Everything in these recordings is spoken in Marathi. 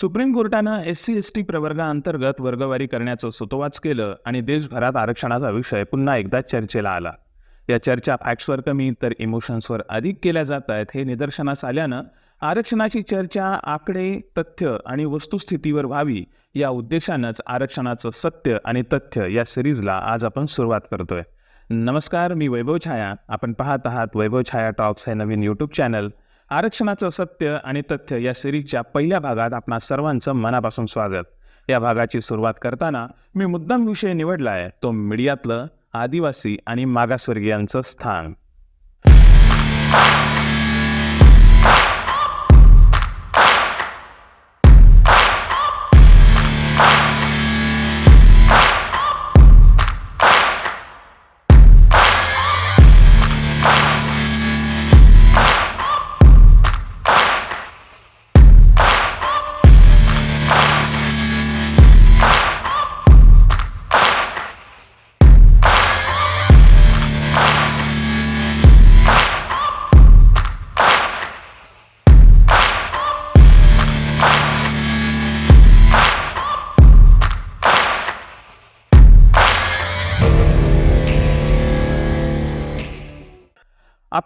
सुप्रीम कोर्टानं एस सी एस टी प्रवर्गाअंतर्गत वर्गवारी करण्याचं सुतोवाच केलं आणि देशभरात आरक्षणाचा विषय पुन्हा एकदा चर्चेला आला. या चर्चा फॅक्ट्सवर कमी तर इमोशन्सवर अधिक केल्या जात आहेत हे निदर्शनास आल्यानं आरक्षणाची चर्चा आकडे तथ्य आणि वस्तुस्थितीवर व्हावी या उद्देशानंच आरक्षणाचं सत्य आणि तथ्य या सिरीजला आज आपण सुरुवात करतोय. नमस्कार मी वैभव छाया. आपण पाहत आहात वैभव छाया टॉक्स हे नवीन यूट्यूब चॅनल आरक्षणाचं सत्य आणि तथ्य या सिरीजच्या पहिल्या भागात आपणा सर्वांचं मनापासून स्वागत. या भागाची सुरुवात करताना मी मुद्दाम विषय निवडला आहे तो मीडियातलं आदिवासी आणि मागासवर्गीयांचं स्थान.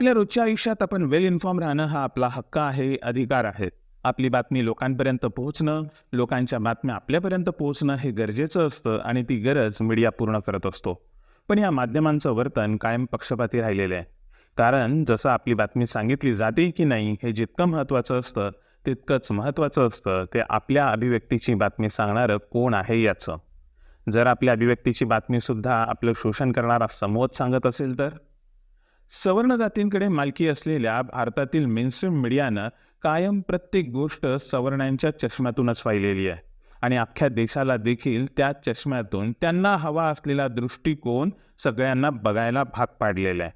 आपल्या रोजच्या आयुष्यात आपण वेल इन्फॉर्म राहणं हा आपला हक्क आहे अधिकार आहे. आपली बातमी लोकांपर्यंत पोहोचणं लोकांच्या बातम्या आपल्यापर्यंत पोहोचणं हे गरजेचं असतं आणि ती गरज मीडिया पूर्ण करत असतो. पण या माध्यमांचं वर्तन कायम पक्षपाती राहिलेलं आहे. कारण जसं आपली बातमी सांगितली जाते की नाही हे जितकं महत्त्वाचं असतं तितकंच महत्त्वाचं असतं ते आपल्या अभिव्यक्तीची बातमी सांगणारं कोण आहे याचं. जर आपल्या अभिव्यक्तीची बातमीसुद्धा आपलं शोषण करणारा समूहच सांगत असेल तर? सवर्ण जातींकडे मालकी असलेल्या भारतातील मेनस्ट्रीम मीडियानं कायम प्रत्येक गोष्ट सवर्णांच्या चष्म्यातूनच पाहिलेली आहे. आणि अख्ख्या देशाला देखील त्या चष्म्यातून त्यांना हवा असलेला दृष्टिकोन सगळ्यांना बघायला भाग पाडलेला आहे.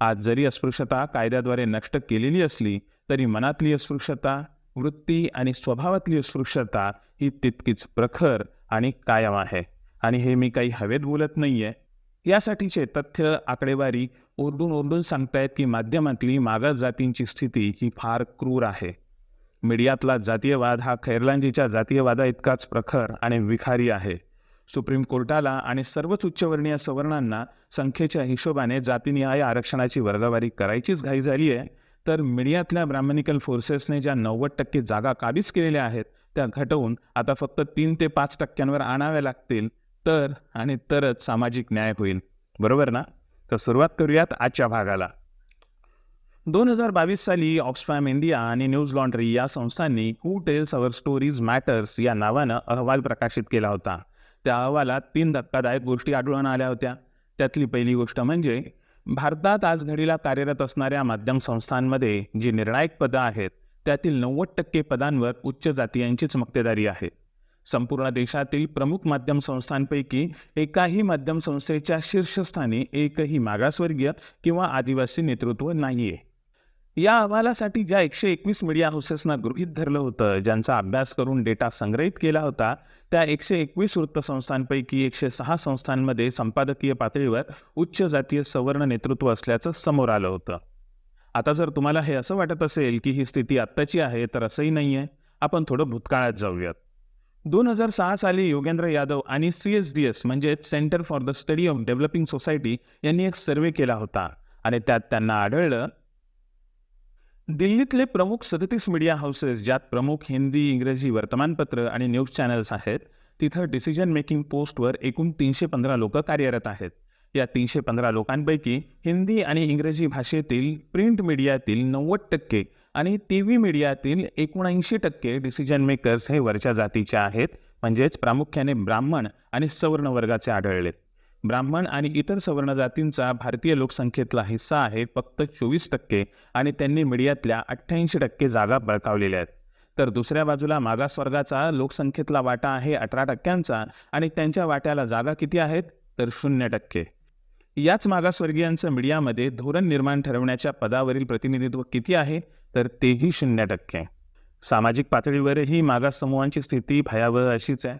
आज जरी अस्पृश्यता कायद्याद्वारे नष्ट केलेली असली तरी मनातली अस्पृश्यता वृत्ती आणि स्वभावातली अस्पृश्यता ही तितकीच प्रखर आणि कायम आहे. आणि हे मी काही हवेत बोलत नाही आहे यासाठीचे तथ्य आकडेवारी ओरडून ओरडून सांगतायत की माध्यमातली मागास जातींची स्थिती ही फार क्रूर आहे. मीडियातला जातीयवाद हा खैरलांजीच्या जातीयवादा इतकाच प्रखर आणि विखारी आहे. सुप्रीम कोर्टाला आणि सर्वच उच्चवर्णीय सवर्णांना संख्येच्या हिशोबाने जातीनिहाय आरक्षणाची वर्गवारी करायचीच घाई झाली आहे. तर मीडियातल्या ब्राह्मणिकल फोर्सेसने ज्या नव्वद टक्के जागा काबीज केलेल्या आहेत त्या घटवून आता फक्त तीन ते पाच टक्क्यांवर आणाव्या लागतील तर आणि तरच सामाजिक न्याय होईल. बरोबर ना? तर सुरुवात करूयात आजच्या भागाला. दोन हजार बावीस साली ऑक्सफॅम इंडिया आणि न्यूज लॉन्ड्री या संस्थांनी who tells our stories matters या नावानं अहवाल प्रकाशित केला होता. त्या अहवालात तीन धक्कादायक गोष्टी आढळून आल्या होत्या. त्यातली पहिली गोष्ट म्हणजे भारतात आज घडीला कार्यरत असणाऱ्या माध्यम संस्थांमध्ये जी निर्णायक पदं आहेत त्यातील नव्वद टक्के पदांवर उच्च जातीयांचीच मक्तेदारी आहे. संपूर्ण देशातील प्रमुख माध्यम संस्थांपैकी एकाही माध्यम संस्थेच्या शीर्षस्थानी एकही मागासवर्गीय किंवा आदिवासी नेतृत्व नाही आहे या अहवालासाठी ज्या एकशे एकवीस मीडिया हाऊसेसना गृहीत धरलं होतं ज्यांचा अभ्यास करून डेटा संग्रहित केला होता त्या एकशे एकवीस वृत्तसंस्थांपैकी एकशे सहा संस्थांमध्ये संपादकीय पातळीवर उच्च जातीय सवर्ण नेतृत्व असल्याचं समोर आलं होतं. आता जर तुम्हाला हे असं वाटत असेल की ही स्थिती आत्ताची आहे तर असंही नाही आहे आपण थोडं भूतकाळात जाऊयात. दोन हजार सहा साली योगेंद्र यादव आणि सी एस डी एस म्हणजेच centre for the study of developing society यांनी एक सर्वे केला होता. आणि त्यात त्यांना आढळलं दिल्लीतले प्रमुख सदतीस मीडिया हाऊसेस ज्यात प्रमुख हिंदी इंग्रजी वर्तमानपत्र आणि न्यूज चॅनल्स आहेत तिथं डिसिजन मेकिंग पोस्टवर एकूण तीनशे पंधरा लोक कार्यरत आहेत. या तीनशे पंधरा लोकांपैकी हिंदी आणि इंग्रजी भाषेतील प्रिंट मीडियातील नव्वद टक्के आणि टी व्ही मीडियातील एकोणऐंशी टक्के डिसिजन मेकर्स हे वरच्या जातीचे आहेत. म्हणजेच प्रामुख्याने ब्राह्मण आणि सवर्ण वर्गाचे आढळलेत ब्राह्मण आणि इतर सवर्ण जातींचा भारतीय लोकसंख्येतला हिस्सा आहे फक्त चोवीस टक्के आणि त्यांनी मीडियातल्या अठ्ठ्याऐंशी टक्के जागा बळकावलेल्या आहेत. तर दुसऱ्या बाजूला मागासवर्गाचा लोकसंख्येतला वाटा आहे अठरा टक्क्यांचा आणि त्यांच्या वाट्याला जागा किती आहेत? तर शून्य टक्के. याच मागासवर्गीयांचं मीडियामध्ये धोरण निर्माण ठरवण्याच्या पदावरील प्रतिनिधित्व किती आहे? तर तेही शून्य टक्के. सामाजिक पातळीवरही मागास समूहांची स्थिती भयावह अशीच आहे.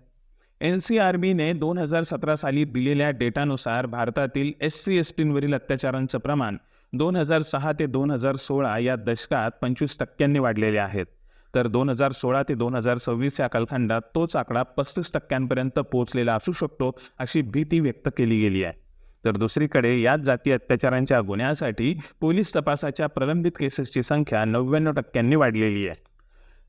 एन सी आर बीने दोन हजार सतरा साली दिलेल्या डेटानुसार भारतातील एस सी एस टींवरील अत्याचारांचं प्रमाण दोन हजार सहा ते दोन हजार सोळा या दशकात पंचवीस टक्क्यांनी वाढलेले आहेत. तर दोन हजार सोळा ते दोन हजार सव्वीस या कालखंडात तोच आकडा पस्तीस टक्क्यांपर्यंत पोहोचलेला असू शकतो अशी भीती व्यक्त केली गेली आहे. तर दुसरीकडे याच जाती अत्याचारांच्या गुन्ह्यासाठी पोलीस तपासाच्या प्रलंबित केसेसची संख्या नव्याण्णव टक्क्यांनी वाढलेली आहे.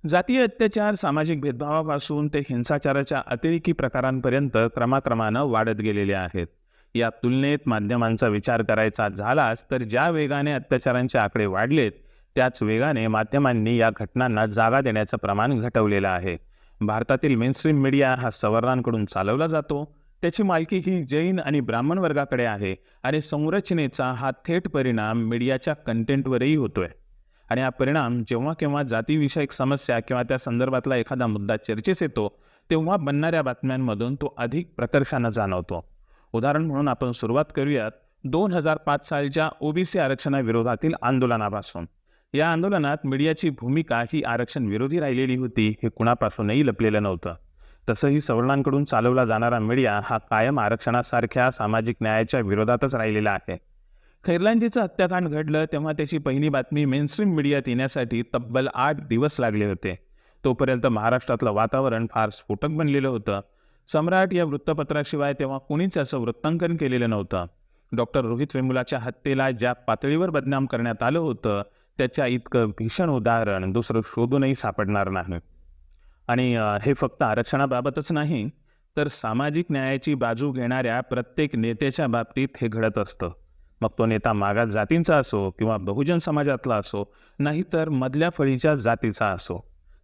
जातीय अत्याचार सामाजिक भेदभावापासून ते हिंसाचाराच्या अतिरेकी प्रकारांपर्यंत क्रमाक्रमानं वाढत गेलेले आहेत. या तुलनेत माध्यमांचा विचार करायचा झालाच तर ज्या वेगाने अत्याचारांचे आकडे वाढलेत त्याच वेगाने माध्यमांनी या घटनांना जागा देण्याचं प्रमाण घटवलेलं आहे. भारतातील मेनस्ट्रीम मीडिया हा सवर्णांकडून चालवला जातो. त्याची मालकी ही जैन आणि ब्राह्मण वर्गाकडे आहे आणि संरचनेचा हा थेट परिणाम मीडियाच्या कंटेंटवरही होतोय. आणि हा परिणाम जेव्हा केव्हा जातीविषयक समस्या किंवा त्या संदर्भातला एखादा मुद्दा चर्चेस येतो तेव्हा बनणाऱ्या बातम्यांमधून तो अधिक प्रकर्षानं जाणवतो. उदाहरण म्हणून आपण सुरुवात करूयात दोन हजार पाच सालच्या ओबीसी आरक्षणाविरोधातील आंदोलनापासून. या आंदोलनात मीडियाची भूमिका ही आरक्षण विरोधी राहिलेली होती हे कुणापासूनही लपलेलं नव्हतं. तसंही सवर्णांकडून चालवला जाणारा मीडिया हा कायम आरक्षणासारख्या सामाजिक न्यायाच्या विरोधातच राहिलेला आहे. खैरलांजीचं हत्याकांड घडलं तेव्हा त्याची पहिली बातमी मेनस्ट्रीम मीडियात येण्यासाठी तब्बल आठ दिवस लागले होते. तोपर्यंत महाराष्ट्रातलं वातावरण फार स्फोटक बनलेलं होतं. सम्राट या वृत्तपत्राशिवाय तेव्हा कुणीच असं वृत्तांकन केलेलं नव्हतं. डॉक्टर रोहित वेमुलाच्या हत्येला ज्या पातळीवर बदनाम करण्यात आलं होतं त्याच्या इतकं भीषण उदाहरण दुसरं शोधूनही सापडणार नाही. आणि हे फक्त आरक्षणाबाबतच नाही तर सामाजिक न्यायाची बाजू घेणाऱ्या प्रत्येक नेत्याच्या बाबतीत हे घडत असतं. मग तो नेता मागास जातींचा असो किंवा बहुजन समाजातला असो नाहीतर मधल्या फळीच्या जातीचा असो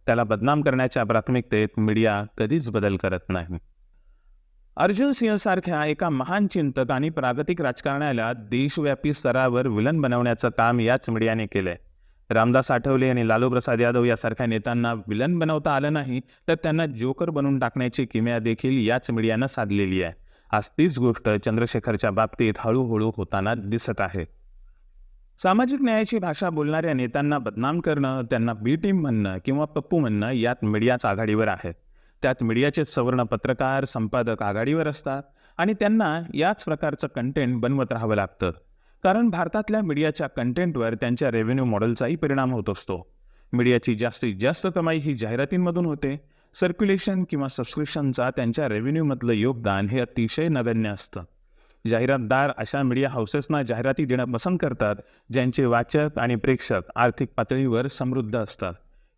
त्याला बदनाम करण्याच्या प्राथमिकतेत मीडिया कधीच बदल करत नाही. अर्जुन सिंह सारख्या एका महान चिंतक आणि प्रागतिक राजकारण्याला देशव्यापी स्तरावर विलन बनवण्याचं काम याच मीडियाने केलंय. रामदास आठवले आणि लालू प्रसाद यादव यासारख्या नेत्यांना विलन बनवता आलं नाही तर त्यांना जोकर बनवून टाकण्याची किमया देखील याच मीडियानं साधलेली आहे. आज तीच गोष्ट चंद्रशेखरच्या बाबतीत हळूहळू होताना दिसत आहे. सामाजिक न्यायाची भाषा बोलणाऱ्या नेत्यांना बदनाम करणं त्यांना बी टीम म्हणणं किंवा पप्पू म्हणणं यात मीडियाच आघाडीवर आहे. त्यात मीडियाचे सवर्ण पत्रकार संपादक आघाडीवर असतात आणि त्यांना याच प्रकारचं कंटेंट बनवत राहावं लागतं. कारण भारतातल्या मीडियाच्या कंटेंटवर त्यांच्या रेव्हेन्यू मॉडेलचाही परिणाम होत असतो. मीडियाची जास्तीत जास्त कमाई ही जाहिरातींमधून होते. सर्क्युलेशन किंवा सबस्क्रिप्शनचा त्यांच्या रेव्हेन्यूमधलं योगदान हे अतिशय नगण्य असतं. जाहिरातदार अशा मीडिया हाऊसेसना जाहिराती देणं पसंत करतात ज्यांचे वाचक आणि प्रेक्षक आर्थिक पातळीवर समृद्ध असतात.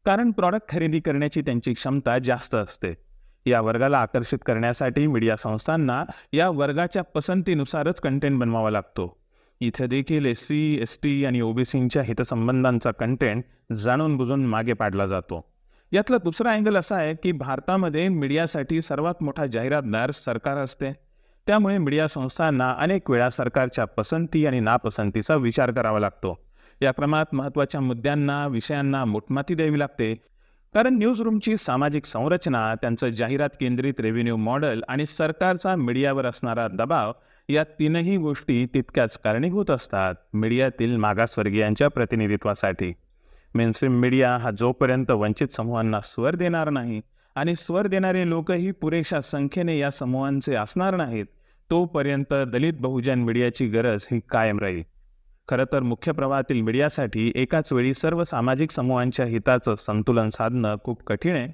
कारण प्रॉडक्ट खरेदी करण्याची त्यांची क्षमता जास्त असते. या वर्गाला आकर्षित करण्यासाठी मीडिया संस्थांना या वर्गाच्या पसंतीनुसारच कंटेंट बनवावा लागतो. इथे देखील एस सी एस टी आणि ओबीसींच्या हितसंबंधांचा कंटेंट जाणून बुजून मागे पाडला जातो. यातला दुसरा अँगल असा आहे की भारतामध्ये मीडियासाठी सर्वात मोठा जाहिरातदार सरकार असते. त्यामुळे मीडिया संस्थांना अनेक वेळा सरकारच्या पसंती आणि नापसंतीचा विचार करावा लागतो. या क्रमात महत्त्वाच्या मुद्द्यांना विषयांना मोठमाती द्यावी लागते. कारण न्यूजरूमची सामाजिक संरचना त्यांचं जाहिरात केंद्रित रेव्हेन्यू मॉडेल आणि सरकारचा मीडियावर असणारा दबाव या तीनही गोष्टी तितक्याच कारणीभूत असतात मीडियातील मागासवर्गीयांच्या प्रतिनिधित्वासाठी. मेनस्ट्रीम मीडिया हा जोपर्यंत वंचित समूहांना स्वर देणार नाही आणि स्वर देणारे लोकही पुरेशा संख्येने या समूहांचे असणार नाहीत तोपर्यंत दलित बहुजन मीडियाची गरज ही कायम राहील. खरं तर मुख्य प्रवाहातील मीडियासाठी एकाच वेळी सर्व सामाजिक समूहांच्या हिताचं संतुलन साधणं खूप कठीण आहे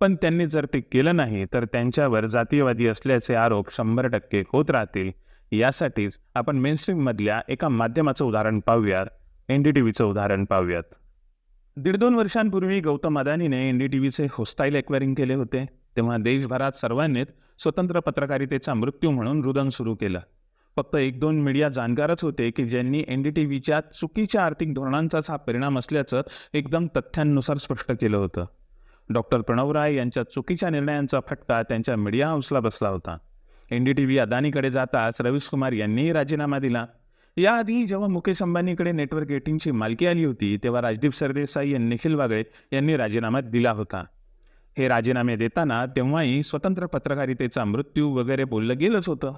पण त्यांनी जर ते केलं नाही तर त्यांच्यावर जातीयवादी असल्याचे आरोप शंभर टक्के होत राहतील. यासाठीच आपण मेनस्ट्रीममधल्या एका माध्यमाचं उदाहरण पाहूयात एन डी टी व्हीचं उदाहरण पाहूयात. दीड दोन वर्षांपूर्वी गौतम अदानीने एन डी टी व्हीचे होस्टाईल एक्वायरिंग केले होते. तेव्हा देशभरात सर्वांनीच स्वतंत्र पत्रकारितेचा मृत्यू म्हणून रुदन सुरू केलं. फक्त एक दोन मीडिया जाणकारच होते की ज्यांनी एन डी टी व्हीच्या चुकीच्या आर्थिक धोरणांचाच हा परिणाम असल्याचं एकदम तथ्यांनुसार स्पष्ट केलं होतं. डॉक्टर प्रणव राय यांच्या चुकीच्या निर्णयांचा फटका त्यांच्या मीडिया हाऊसला बसला होता. एन डी टी व्ही अदानीकडे जाताच रवीश कुमार यांनीही राजीनामा दिला. याआधी जेव्हा मुकेश अंबानीकडे नेटवर्क एटीनची मालकी आली होती तेव्हा राजदीप सरदेसाई आणि निखिल वागळे यांनी राजीनामा दिला होता. हे राजीनामे देताना तेव्हाही स्वतंत्र पत्रकारितेचा मृत्यू वगैरे बोललं गेलंच होतं.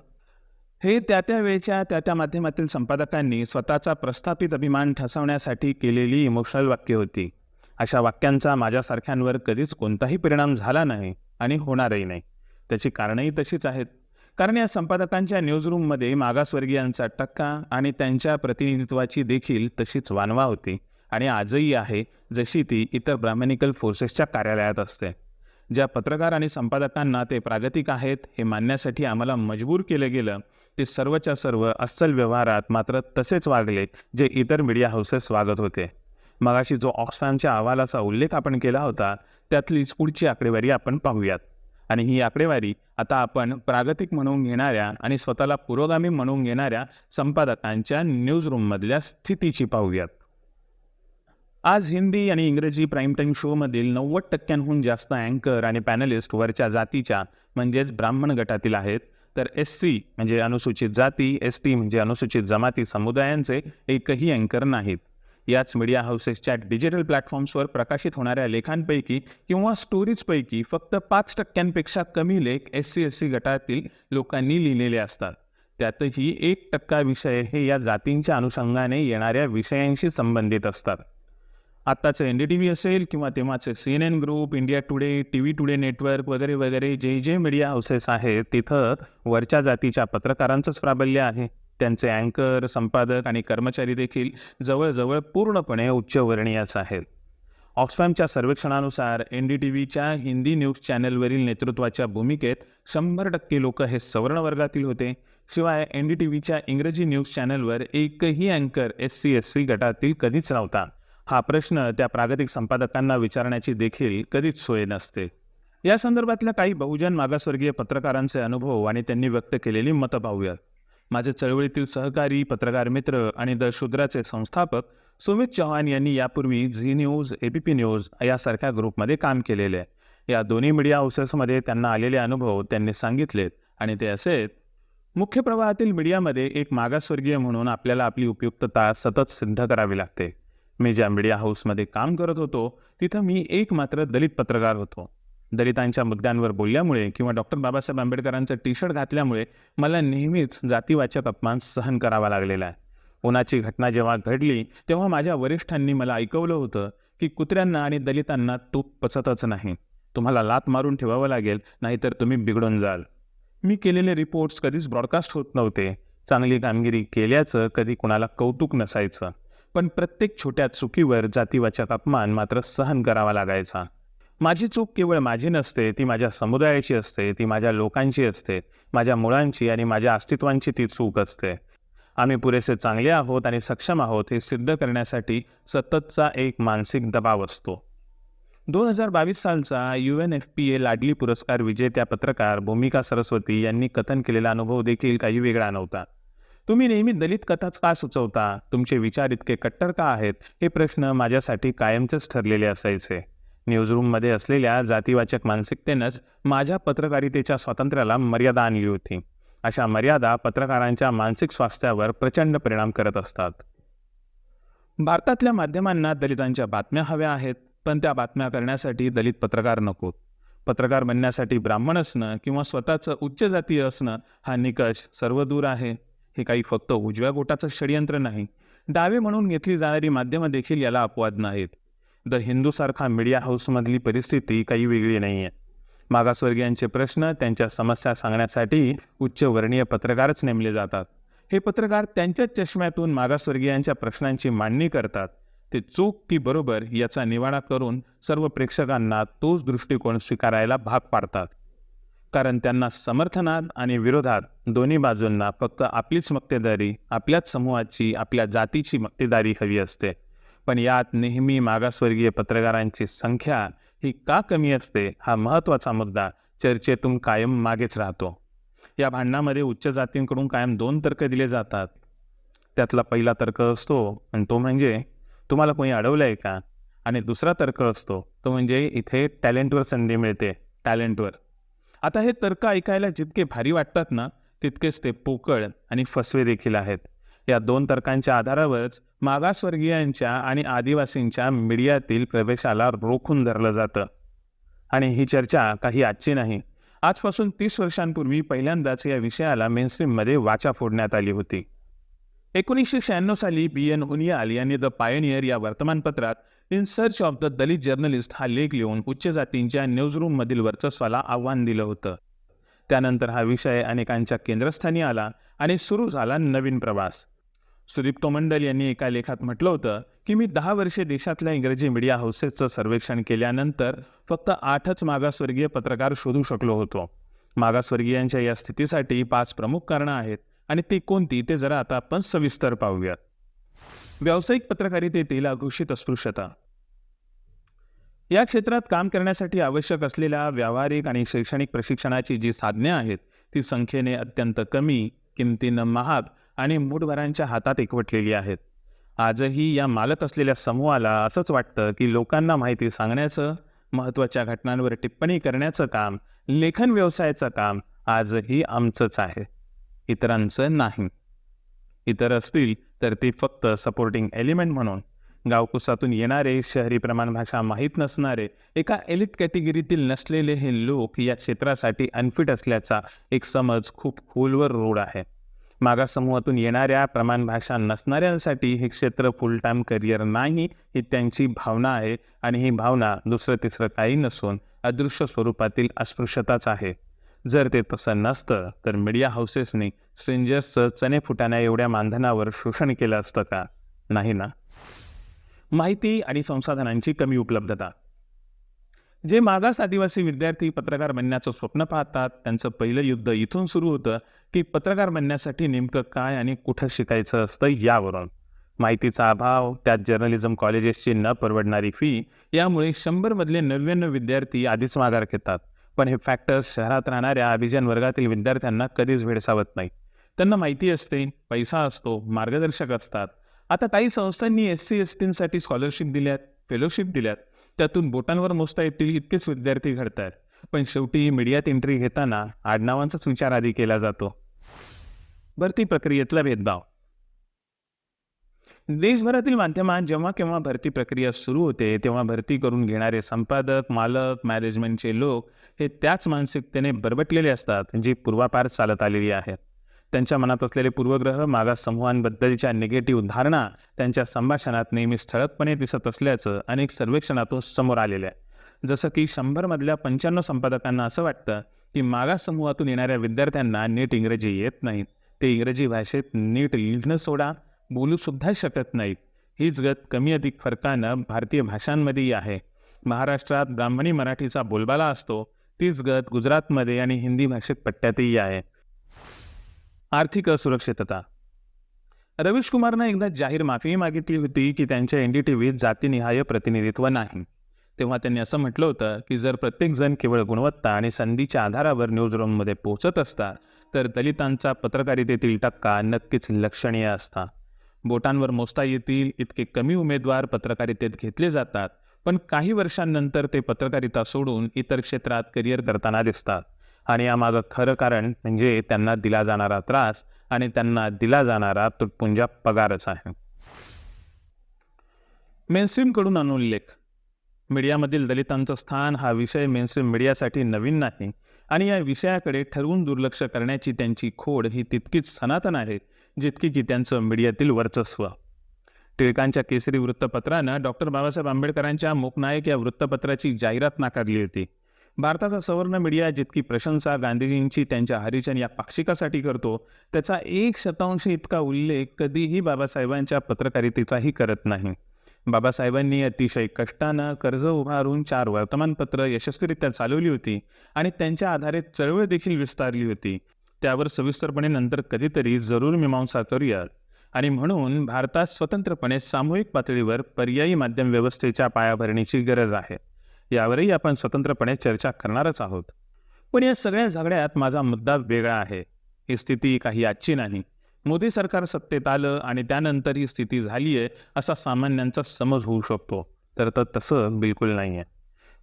हे त्या त्या वेळच्या त्या त्या माध्यमातील संपादकांनी स्वतःचा प्रस्थापित अभिमान ठसवण्यासाठी केलेली इमोशनल वाक्य होती. अशा वाक्यांचा माझ्यासारख्यांवर कधीच कोणताही परिणाम झाला नाही आणि होणारही नाही. त्याची कारणंही तशीच आहेत. कारण या संपादकांच्या न्यूजरूममध्ये मागासवर्गीयांचा टक्का आणि त्यांच्या प्रतिनिधित्वाची देखील तशीच वानवा होती. आणि आजही आहे जशी ती इतर ब्राह्मणिकल फोर्सेसच्या कार्यालयात असते. ज्या पत्रकार आणि संपादकांना ते प्रागतिक आहेत हे मानण्यासाठी आम्हाला मजबूर केलं गेलं. ते सर्वच्या सर्व अस्सल व्यवहारात मात्र तसेच वागले जे इतर मीडिया हाऊसेस वागत होते. मगाशी जो ऑक्सफॅमच्या अहवालाचा उल्लेख आपण केला होता त्यातलीच पुढची आकडेवारी आपण पाहूयात. आणि ही आकडेवारी आता आपण प्रागतिक म्हणून घेणाऱ्या आणि स्वतःला पुरोगामी म्हणून घेणाऱ्या संपादकांच्या न्यूज रूममधल्या स्थितीची पाहूयात. आज हिंदी आणि इंग्रजी प्राईम टाईम शोमधील नव्वद टक्क्यांहून जास्त अँकर आणि पॅनलिस्ट वरच्या जातीच्या म्हणजेच ब्राह्मण गटातील आहेत. तर एस सी म्हणजे अनुसूचित जाती एस टी म्हणजे अनुसूचित जमाती समुदायांचे एकही अँकर नाहीत. याच मीडिया हाऊसेसच्या डिजिटल प्लॅटफॉर्म्सवर प्रकाशित होणाऱ्या लेखांपैकी किंवा स्टोरीजपैकी फक्त पाच टक्क्यांपेक्षा कमी लेख एस सी एस सी गटातील लोकांनी लिहिलेले असतात. त्यातही एक टक्का विषय हे या जातींच्या अनुषंगाने येणाऱ्या विषयांशी संबंधित असतात. आत्ताचं एन डी टी व्ही असेल किंवा तेव्हाचे C N N group India today T V today network वगैरे वगैरे जे जे मीडिया हाऊसेस आहेत तिथं वरच्या जातीच्या पत्रकारांचंच प्राबल्य आहे. त्यांचे अँकर संपादक आणि कर्मचारी देखील जवळजवळ पूर्णपणे उच्चवर्णीयच आहेत. ऑक्सफॅमच्या सर्वेक्षणानुसार एन डी टी व्हीच्या हिंदी न्यूज चॅनलवरील नेतृत्वाच्या भूमिकेत शंभर टक्के लोक हे सवर्ण वर्गातील होते. शिवाय एन डी टी व्हीच्या इंग्रजी न्यूज चॅनलवर एकही अँकर एस सी एस सी गटातील कधीच नव्हता. हा प्रश्न त्या प्रागतिक संपादकांना विचारण्याची देखील कधीच सोय नसते. या संदर्भातल्या काही बहुजन मागासवर्गीय पत्रकारांचे अनुभव आणि त्यांनी व्यक्त केलेली मतं पाहूयात माझे चळवळीतील सहकारी पत्रकार मित्र आणि द शूद्राचे संस्थापक सुमित चव्हाण यांनी यापूर्वी Zee news A B P news यासारख्या ग्रुपमध्ये काम केलेले आहे. या दोन्ही मीडिया हाऊसेसमध्ये त्यांना आलेले अनुभव त्यांनी सांगितलेत आणि ते असे मुख्य प्रवाहातील मीडियामध्ये एक मागासवर्गीय म्हणून आपल्याला आपली उपयुक्तता सतत सिद्ध करावी लागते. मी ज्या मीडिया हाऊसमध्ये काम करत होतो तिथं मी एक मात्र दलित पत्रकार होतो. दलितांच्या मुद्द्यांवर बोलल्यामुळे किंवा डॉक्टर बाबासाहेब आंबेडकरांचं टी शर्ट घातल्यामुळे मला नेहमीच जातीवाचक अपमान सहन करावा लागलेला आहे. उन्हाची घटना जेव्हा घडली तेव्हा माझ्या वरिष्ठांनी मला ऐकवलं होतं की कुत्र्यांना आणि दलितांना तूप पचतच नाही. तुम्हाला लात मारून ठेवावं लागेल नाहीतर तुम्ही बिघडून जाल. मी केलेले रिपोर्ट्स कधीच ब्रॉडकास्ट होत नव्हते. चांगली कामगिरी केल्याचं कधी कुणाला कौतुक नसायचं. पण प्रत्येक छोट्या चुकीवर जातीवाचक अपमान मात्र सहन करावा लागायचा. माझी चूक केवळ माझी नसते ती माझ्या समुदायाची असते ती माझ्या लोकांची असते माझ्या मुळांची आणि माझ्या अस्तित्वांची ती चूक असते. आम्ही पुरेसे चांगले आहोत आणि सक्षम आहोत हे सिद्ध करण्यासाठी सततचा एक मानसिक दबाव असतो. दोन हजार बावीस सालचा U N F P A Laadli पुरस्कार विजेत्या पत्रकार भूमिका सरस्वती यांनी कथन केलेला अनुभव देखील काही वेगळा नव्हता. तुम्ही नेहमी दलित कथाच का सुचवता? तुमचे विचार इतके कट्टर का आहेत? हे प्रश्न माझ्यासाठी कायमचेच ठरलेले असायचे. न्यूजरूममध्ये असलेल्या जातीवाचक मानसिकतेनंच माझ्या पत्रकारितेच्या स्वातंत्र्याला मर्यादा आणली होती. अशा मर्यादा पत्रकारांच्या मानसिक स्वास्थ्यावर प्रचंड परिणाम करत असतात. भारतातल्या माध्यमांना दलितांच्या बातम्या हव्या आहेत पण त्या बातम्या करण्यासाठी दलित पत्रकार नकोत पत्रकार बनण्यासाठी ब्राह्मण असणं किंवा स्वतःचं उच्च जातीय असणं हा निकष सर्व दूर आहे. हे काही फक्त उजव्या गोटाचं षडयंत्र नाही. डावे म्हणून घेतली जाणारी माध्यमं देखील याला अपवाद नाहीत. द हिंदूसारखा मीडिया हाऊसमधली परिस्थिती काही वेगळी नाही आहे मागासवर्गीयांचे प्रश्न त्यांच्या समस्या सांगण्यासाठी उच्चवर्णीय पत्रकारच नेमले जातात. हे पत्रकार त्यांच्याच चष्म्यातून मागासवर्गीयांच्या प्रश्नांची मांडणी करतात. ते चूक की बरोबर याचा निवाडा करून सर्व प्रेक्षकांना तोच दृष्टिकोन स्वीकारायला भाग पाडतात. कारण त्यांना समर्थनात आणि विरोधात दोन्ही बाजूंना फक्त आपलीच मक्तेदारी आपल्याच समूहाची आपल्या जातीची मक्तेदारी हवी असते. पण यात नेहमी मागासवर्गीय पत्रकारांची संख्या ही का कमी असते हा महत्त्वाचा मुद्दा चर्चेतून कायम मागेच राहतो. या भांडणामध्ये उच्च जातींकडून कायम दोन तर्क दिले जातात. त्यातला पहिला तर्क असतो आणि तो म्हणजे तुम्हाला कोणी अडवलं आहे का? आणि दुसरा तर्क असतो तो म्हणजे इथे टॅलेंटवर संधी मिळते टॅलेंटवर. आता हे तर्क ऐकायला जितके भारी वाटतात ना तितकेच ते पोकळ आणि फसवे देखील आहेत. या दोन तर्कांच्या आधारावरच मागासवर्गीयांच्या आणि आदिवासींच्या मीडियातील प्रवेशाला रोखून धरलं जातं. आणि ही चर्चा काही आजची नाही. आजपासून तीस वर्षांपूर्वी पहिल्यांदाच या विषयाला मेनस्ट्रीममध्ये वाचा फोडण्यात आली होती. एकोणीसशे शहाण्णव साली बी एन हुनियाल यांनी द पायोनियर या वर्तमानपत्रात in search of the Dalit journalist हा लेख लिहून उच्च जातींच्या न्यूजरूममधील वर्चस्वाला आव्हान दिलं होतं. त्यानंतर हा विषय अनेकांच्या केंद्रस्थानी आला आणि सुरू झाला नवीन प्रवास. सुदीप मंडल यांनी एका लेखात म्हटलं होतं की मी दहा वर्षे देशातल्या इंग्रजी मीडिया हाऊसेसचं सर्वेक्षण केल्यानंतर फक्त आठच मागासवर्गीय पत्रकार शोधू शकलो होतो. मागासवर्गीयांच्या या स्थितीसाठी पाच प्रमुख कारणं आहेत आणि ती कोणती ते जरा आता आपण सविस्तर पाहूयात. व्यावसायिक पत्रकारितेतील अघोषित अस्पृश्यता. या क्षेत्रात काम करण्यासाठी आवश्यक असलेल्या व्यावहारिक आणि शैक्षणिक प्रशिक्षणाची जी साधने आहेत ती संख्येने अत्यंत कमी किमतीनं महाग आणि मूठभरांच्या हातात एकवटलेली आहेत. आजही या मालक असलेल्या समूहाला असंच वाटतं की लोकांना माहिती सांगण्याचं महत्त्वाच्या घटनांवर टिप्पणी करण्याचं काम लेखन व्यवसायाचं काम आजही आमचंच आहे. इतरांचं नाही. इतर असतील तर ते फक्त सपोर्टिंग एलिमेंट म्हणून. गावकुसातून येणारे शहरी प्रमाण भाषा माहीत नसणारे एका एलिट कॅटेगरीतील नसलेले हे लोक या क्षेत्रासाठी अनफिट असल्याचा एक समज खूप खोलवर रोड आहे. मागास समूहातून येणाऱ्या प्रमाण भाषा नसणाऱ्यांसाठी हे क्षेत्र फुल टाईम करिअर नाही ही त्यांची भावना आहे आणि ही भावना दुसरं तिसरं काही नसून अदृश्य स्वरूपातील अस्पृश्यताच आहे. जर ते तसं नसतं तर मीडिया हाऊसेसनी स्ट्रेंजर्सचं चणे फुटाण्या एवढ्या मानधनावर शोषण केलं असतं का? नाही ना? माहिती आणि संसाधनांची कमी उपलब्धता. जे मागास आदिवासी विद्यार्थी पत्रकार बनण्याचं स्वप्न पाहतात त्यांचं पहिलं युद्ध इथून सुरू होतं की पत्रकार बनण्यासाठी नेमकं काय आणि कुठं शिकायचं असतं यावरून. माहितीचा अभाव त्यात जर्नलिझम कॉलेजेसची न परवडणारी फी यामुळे शंभरमधले नव्याण्णव विद्यार्थी आधीच माघार घेतात. पण हे फॅक्टर्स शहरात राहणाऱ्या अभिजन वर्गातील विद्यार्थ्यांना कधीच भेडसावत नाही त्यांना माहिती असते पैसा असतो मार्गदर्शक असतात. आता काही संस्थांनी एस सी एस टींसाठी स्कॉलरशिप दिल्यात फेलोशिप दिल्यात. त्यातून बोटांवर मोजता येतील इतकेच विद्यार्थी घडतात पण शेवटी मीडियात एंट्री घेताना आडनावांचाच विचार आधी केला जातो. भरती प्रक्रियेतला भेदभाव. देशभरातील माध्यमात जेव्हा केव्हा भरती प्रक्रिया सुरू होते तेव्हा भरती करून घेणारे संपादक मालक मॅनेजमेंटचे लोक हे त्याच मानसिकतेने बरबटलेले असतात जी पूर्वापार चालत आलेली आहेत त्यांच्या मनात असलेले पूर्वग्रह मागास समूहांबद्दलच्या निगेटिव्ह धारणा त्यांच्या संभाषणात नेहमी ठळकपणे दिसत असल्याचं अनेक सर्वेक्षणातून समोर आलेलं आहे. जसं की शंभरमधल्या पंच्याण्णव संपादकांना असं वाटतं की मागास समूहातून येणाऱ्या विद्यार्थ्यांना नीट इंग्रजी येत नाहीत ते इंग्रजी भाषेत नीट लिहिणं सोडा बोलूसुद्धा शकत नाहीत. हीच गत कमी अधिक फरकानं भारतीय भाषांमध्येही आहे. महाराष्ट्रात ब्राह्मणी मराठीचा बोलबाला असतो तीच गत गुजरातमध्ये आणि हिंदी भाषेत पट्ट्यातही आहे. आर्थिक असुरक्षितता. रवीश कुमारनं एकदा जाहीर माफी मागितली होती की त्यांच्या एन डी टी व्हीत जातीनिहाय प्रतिनिधित्व नाही. तेव्हा त्यांनी असं म्हटलं होतं की जर प्रत्येकजण केवळ गुणवत्ता आणि संधीच्या आधारावर न्यूज रूममध्ये पोहोचत असता तर दलितांचा पत्रकारितेतील टक्का नक्कीच लक्षणीय असता. बोटांवर मोजता येतील इतके कमी उमेदवार पत्रकारितेत घेतले जातात पण काही वर्षांनंतर ते पत्रकारिता सोडून इतर क्षेत्रात करिअर करताना दिसतात. आणि यामागं खरं कारण म्हणजे त्यांना दिला जाणारा त्रास आणि त्यांना दिला जाणारा तुटपुंजा पगारच आहे. मेनस्ट्रीमकडून अनुल्लेख. मीडियामधील दलितांचं स्थान हा विषय मेनस्ट्रीम मीडियासाठी नवीन नाही आणि या विषयाकडे ठरवून दुर्लक्ष करण्याची त्यांची खोड ही तितकीच सनातन आहे जितकी की त्यांचं मीडियातील वर्चस्व. टिळकांच्या केसरी वृत्तपत्रानं डॉक्टर बाबासाहेब आंबेडकरांच्या मोकनायक या वृत्तपत्राची जाहिरात नाकारली होती. भारताचा सवर्ण मीडिया जितकी प्रशंसा गांधीजींची त्यांच्या हरिजन या पाक्षिकासाठी करतो त्याचा एक शतांश इतका उल्लेख कधीही बाबासाहेबांच्या पत्रकारितेचाही करत नाही. बाबासाहेबांनी अतिशय कष्टानं कर्ज उभारून चार वर्तमानपत्र यशस्वीरित्या चालवली होती आणि त्यांच्या आधारे चळवळ देखील विस्तारली होती. त्यावर सविस्तरपणे नंतर कधीतरी जरूर मीमांसा करूया. आणि म्हणून भारतात स्वतंत्रपणे सामूहिक पातळीवर पर्यायी माध्यम व्यवस्थेच्या पायाभरणीची गरज आहे. यावरही आपण स्वतंत्रपणे चर्चा करणारच आहोत. पण या सगळ्या झगड्यात माझा मुद्दा वेगळा आहे. ही स्थिती काही आजची नाही. मोदी सरकार सत्तेत आलं आणि त्यानंतर ही स्थिती झाली आहे असा सामान्यांचा समज होऊ शकतो. तर तर तसं बिलकुल नाही आहे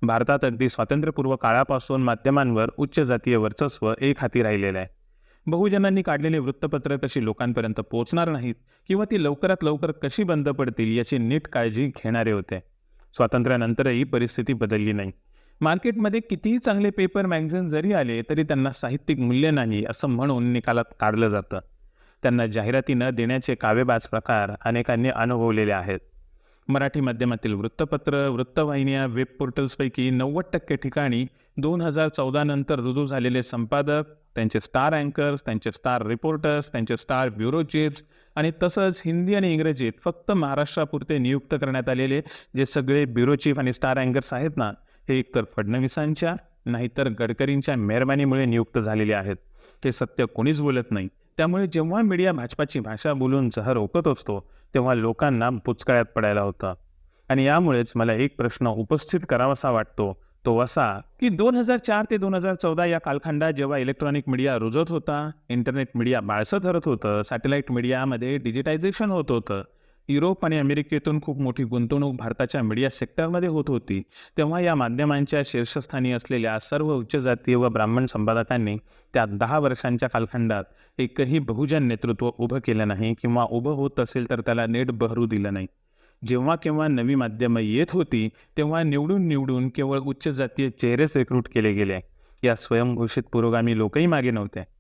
भारतात अगदी स्वातंत्र्यपूर्व काळापासून माध्यमांवर उच्च जातीय वर्चस्व एक हाती राहिलेलं आहे. बहुजनांनी काढलेली वृत्तपत्र कशी लोकांपर्यंत पोहोचणार नाहीत किंवा ती लवकरात लवकर कशी बंद पडतील याची नीट काळजी घेणारे होते. स्वातंत्र्यानंतरही परिस्थिती बदलली नाही. मार्केटमध्ये कितीही चांगले पेपर मॅगझिन जरी आले तरी त्यांना साहित्यिक मूल्य नाही असं म्हणून निकालात काढलं जातं. त्यांना जाहिराती न देण्याचे कावेबाज प्रकार अनेकांनी अनुभवलेले आहेत. मराठी माध्यमातील वृत्तपत्र वृत्तवाहिन्या वेब पोर्टल्सपैकी नव्वद टक्के ठिकाणी दोन हजार चौदा नंतर रुजू झालेले संपादक त्यांचे स्टार अँकर्स त्यांचे स्टार रिपोर्टर्स त्यांचे स्टार ब्युरो चीफ्स आणि तसंच हिंदी आणि इंग्रजीत फक्त महाराष्ट्रापुरते नियुक्त करण्यात आलेले जे सगळे ब्युरो चीफ आणि स्टार अँकर्स आहेत ना हे एकतर फडणवीसांच्या नाहीतर गडकरींच्या मेहरबानीमुळे नियुक्त झालेले आहेत. हे सत्य कोणीच बोलत नाही. त्यामुळे जेव्हा मीडिया भाजपाची भाषा बोलून जहर ओकत असतो तेव्हा लोकांना पुचकाळ्यात पडायला होता. आणि यामुळेच मला एक प्रश्न उपस्थित करावासा वाटतो तो असा की दोन हजार चार ते दोन हजार चौदा या कालखंडात जेव्हा इलेक्ट्रॉनिक मीडिया रुजत होता इंटरनेट मीडिया बाळसं धरत होतं सॅटेलाईट मीडियामध्ये डिजिटायझेशन होत होतं युरोप आणि अमेरिकेतून खूप मोठी गुंतवणूक भारताच्या मीडिया सेक्टरमध्ये होत होती. तेव्हा या माध्यमांच्या शीर्षस्थानी असलेल्या सर्व उच्च जातीय व ब्राह्मण संपादकांनी त्या दहा वर्षांच्या कालखंडात एकही बहुजन नेतृत्व उभं केलं नाही किंवा उभं होत असेल तर त्याला नेट बहरू दिलं नाही. जेव्हा केव्हा नवी माध्यमं येत होती तेव्हा निवडून निवडून केवळ उच्च जातीय चेहरेच रिक्रूट केले गेले. या स्वयंघोषित पुरोगामी लोकही मागे नव्हते.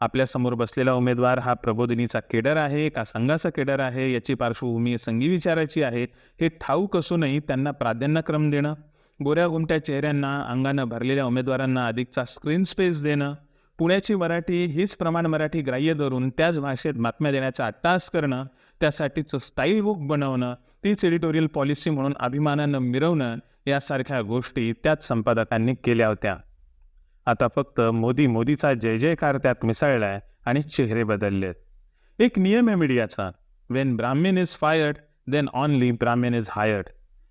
आपल्यासमोर बसलेला उमेदवार हा प्रबोधिनीचा केडर आहे का संघाचा केडर आहे याची पार्श्वभूमी संघी विचाराची आहे हे ठाऊक असूनही त्यांना प्राधान्यक्रम देणं गोऱ्या गुमट्या चेहऱ्यांना अंगानं भरलेल्या उमेदवारांना अधिकचा स्क्रीन स्पेस देणं पुण्याची मराठी हीच प्रमाण मराठी ग्राह्य धरून त्याच भाषेत बातम्या देण्याचा अट्टास करणं त्यासाठीचं स्टाईल बुक बनवणं तीच एडिटोरियल पॉलिसी म्हणून अभिमानानं मिरवणं यासारख्या गोष्टी त्याच संपादकांनी केल्या होत्या. आता फक्त मोदी मोदीचा जय जयकार त्यात मिसळलाय आणि चेहरे बदललेत. एक नियम आहे मीडियाचा. When Brahmin is fired then only Brahmin is hired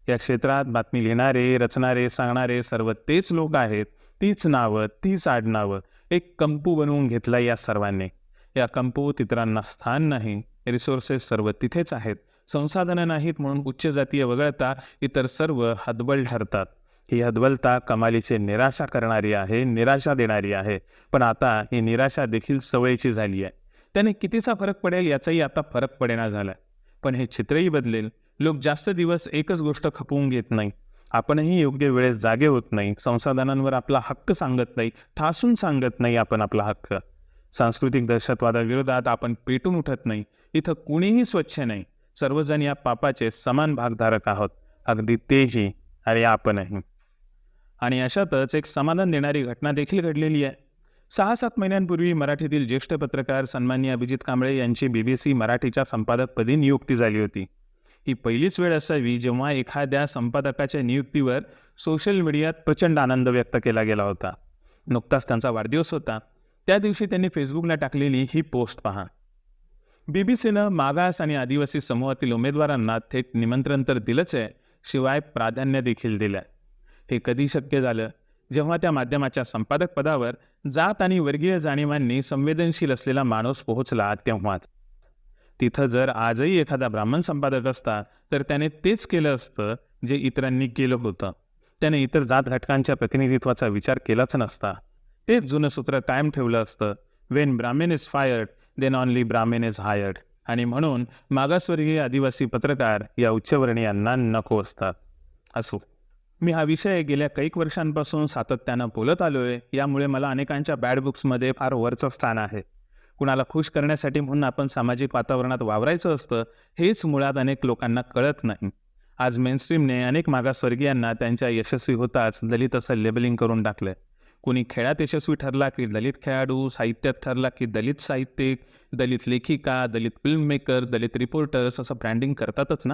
या क्षेत्रात बातमी लिहिणारे रचणारे सांगणारे सर्व तेच लोक आहेत. तीच नावं तीच आडनावं एक कंपू बनवून घेतला या सर्वांनी. या कंपूत इतरांना स्थान नाही रिसोर्सेस सर्व तिथेच आहेत. संसाधनं नाहीत म्हणून उच्च जातीय वगळता इतर सर्व हतबल ठरतात. ही अद्वलता कमालीचे निराशा करणारी आहे निराशा देणारी आहे. पण आता ही निराशा देखील सवयीची झाली आहे. त्याने कितीसा फरक पडेल याचाही आता फरक पडेना झाला पण हे चित्रही बदलेल. लोक जास्त दिवस एकच गोष्ट खपवून घेत नाही. आपणही योग्य वेळेस जागे होत नाही. संसाधनांवर आपला हक्क सांगत नाही. ठासून सांगत नाही आपण आपला हक्क. सांस्कृतिक दहशतवादाविरोधात आपण पेटून उठत नाही. इथं कुणीही स्वच्छ नाही. सर्वजण या पापाचे समान भागधारक आहोत. अगदी तेही आणि आपणही. आणि अशातच एक समाधान देणारी घटना देखील घडलेली आहे. सहा सात महिन्यांपूर्वी मराठीतील ज्येष्ठ पत्रकार सन्मान्य अभिजित कांबळे यांची बीबीसी मराठीच्या संपादकपदी नियुक्ती झाली होती. ही पहिलीच वेळ असावी जेव्हा एखाद्या संपादकाच्या नियुक्तीवर सोशल मीडियात प्रचंड आनंद व्यक्त केला गेला होता. नुकताच त्यांचा वाढदिवस होता. त्या दिवशी त्यांनी फेसबुकला टाकलेली ही पोस्ट पहा. बीबीसीनं मागास आणि आदिवासी समूहातील उमेदवारांना थेट निमंत्रण तर दिलंच आहे शिवाय प्राधान्य देखील दिलं हे कधी शक्य झालं? जेव्हा त्या माध्यमाच्या संपादक पदावर जात आणि वर्गीय जाणीवांनी संवेदनशील असलेला माणूस पोहोचला तेव्हाच. तिथं जर आजही एखादा ब्राह्मण संपादक असता तर त्याने तेच केलं असतं जे इतरांनी केलं होतं. त्याने इतर जात घटकांच्या प्रतिनिधित्वाचा विचार केलाच नसता. तेच जुनं सूत्र कायम ठेवलं असतं when Brahmin is fired then only Brahmin is hired आणि म्हणून मागासवर्गीय आदिवासी पत्रकार या उच्चवर्णीयांना नको असतात. असो. मी हा विषय गेल्या कैक वर्षांपासून सातत्यानं बोलत आलोय यामुळे मला अनेकांच्या बॅड बुक्समध्ये फार वरचं स्थान आहे. कुणाला खुश करण्यासाठी म्हणून आपण सामाजिक वातावरणात वावरायचं असतं हेच मुळात अनेक लोकांना कळत नाही. आज मेनस्ट्रीमने अनेक मागासवर्गीयांना त्यांच्या यशस्वी होताच दलित असं लेबलिंग करून टाकलंय. कुणी खेळात यशस्वी ठरला की दलित खेळाडू साहित्यात ठरला की दलित साहित्यिक दलित लेखिका Dalit film maker Dalit reporters असं ब्रँडिंग करतातच ना?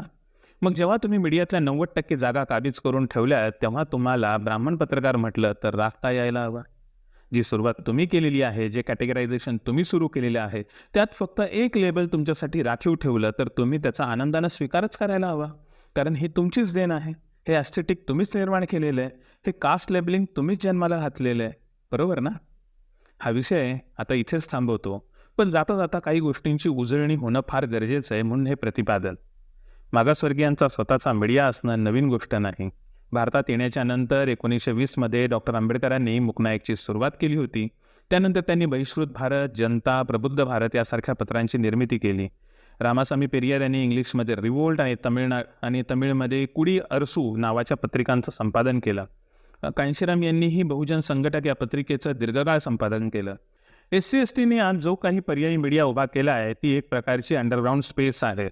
मग जेव्हा तुम्ही मीडियातल्या नव्वद टक्के जागा काबीज करून ठेवल्या तेव्हा तुम्हाला ब्राह्मण पत्रकार म्हटलं तर राखता यायला हवा? जी सुरुवात तुम्ही केलेली आहे जे कॅटेगरायझेशन तुम्ही सुरू केलेलं आहे त्यात फक्त एक लेबल तुमच्यासाठी राखीव ठेवलं तर तुम्ही त्याचा आनंदानं स्वीकारच करायला हवा. कारण ही तुमचीच देण आहे. हे ॲस्थेटिक तुम्हीच निर्माण केलेलं आहे. हे कास्ट लेबलिंग तुम्हीच जन्माला घातलेलं आहे. बरोबर ना? हा विषय आता इथेच थांबवतो. पण जाता जाता काही गोष्टींची उजळणी होणं फार गरजेचं आहे म्हणून हे प्रतिपादन. मागासवर्गीयांचा स्वतःचा मीडिया असणं नवीन गोष्ट नाही. भारतात येण्याच्या नंतर एकोणीसशे वीसमध्ये डॉक्टर आंबेडकरांनी मुकनायकची सुरुवात केली होती. त्यानंतर त्यांनी बहिष्कृत भारत जनता प्रबुद्ध भारत यासारख्या पत्रांची निर्मिती केली. रामासामी पेरियर यांनी इंग्लिशमध्ये रिवोल्ट आणि तमिळना आणि तमिळमध्ये कुडी अरसू नावाच्या पत्रिकांचं संपादन केलं. कांशीराम यांनीही बहुजन संघटक या पत्रिकेचं दीर्घकाळ संपादन केलं. एस सी एस टीने आज जो काही पर्यायी मीडिया उभा केला आहे ती एक प्रकारची अंडरग्राऊंड स्पेस आहे.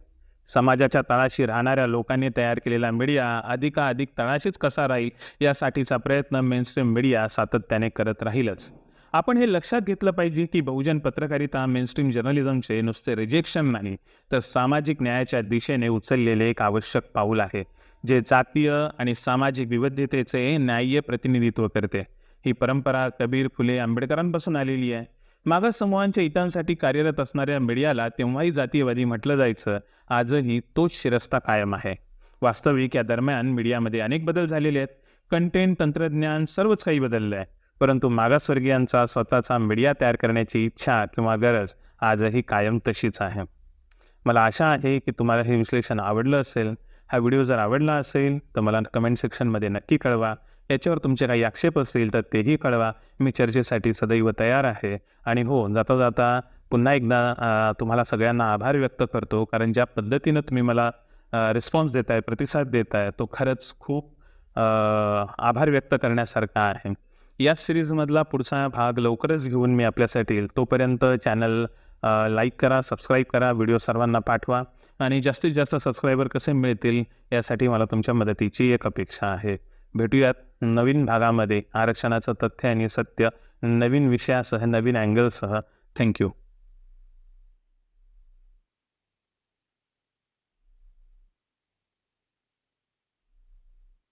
समाजाच्या तळाशी राहणाऱ्या लोकांनी तयार केलेला मीडिया अधिकाधिक तळाशीच कसा राहील यासाठीचा प्रयत्न मेनस्ट्रीम मीडिया सातत्याने करत राहीलच. आपण हे लक्षात घेतलं पाहिजे की बहुजन पत्रकारिता मेनस्ट्रीम जर्नलिझमचे नुसते रिजेक्शन नाही तर सामाजिक न्यायाच्या दिशेने उचललेले एक आवश्यक पाऊल आहे जे जातीय आणि सामाजिक विविधतेचे न्याय्य प्रतिनिधित्व करते. ही परंपरा कबीर फुले आंबेडकरांपासून आलेली आहे. मागास समूहांच्या हितांसाठी कार्यरत असणाऱ्या मीडियाला तेव्हाही जातीयवादी म्हटलं जायचं आजही तोच शिरस्ता कायम आहे. वास्तविक या दरम्यान मीडियामध्ये अनेक बदल झालेले आहेत. कंटेंट तंत्रज्ञान सर्वच काही बदललं आहे. परंतु मागासवर्गीयांचा स्वतःचा मीडिया तयार करण्याची इच्छा किंवा गरज आजही कायम तशीच आहे. मला आशा आहे की तुम्हाला हे विश्लेषण आवडलं असेल. हा व्हिडिओ जर आवडला असेल तर मला कमेंट सेक्शनमध्ये नक्की कळवा. याच्यावर तुमचे काही आक्षेप असतील तर तेही कळवा. मी चर्चेसाठी सदैव तयार आहे. आणि हो जाता जाता पुन्हा एकदा तुम्हाला सगळ्यांना आभार व्यक्त करतो. कारण ज्या पद्धतीनं तुम्ही मला रिस्पॉन्स देत आहे प्रतिसाद देत आहे तो खरंच खूप आभार व्यक्त करण्यासारखा आहे. या सिरीजमधला पुढचा भाग लवकरच घेऊन मी आपल्यासाठी येईल तोपर्यंत चॅनल लाईक करा सबस्क्राईब करा व्हिडिओ सर्वांना पाठवा. आणि जास्तीत जास्त सबस्क्रायबर कसे मिळतील यासाठी मला तुमच्या मदतीची एक अपेक्षा आहे. भेटूयात नवीन भागामध्ये. आरक्षणाचं तथ्य आणि सत्य नवीन विषयासह नवीन अँगलसह थँक्यू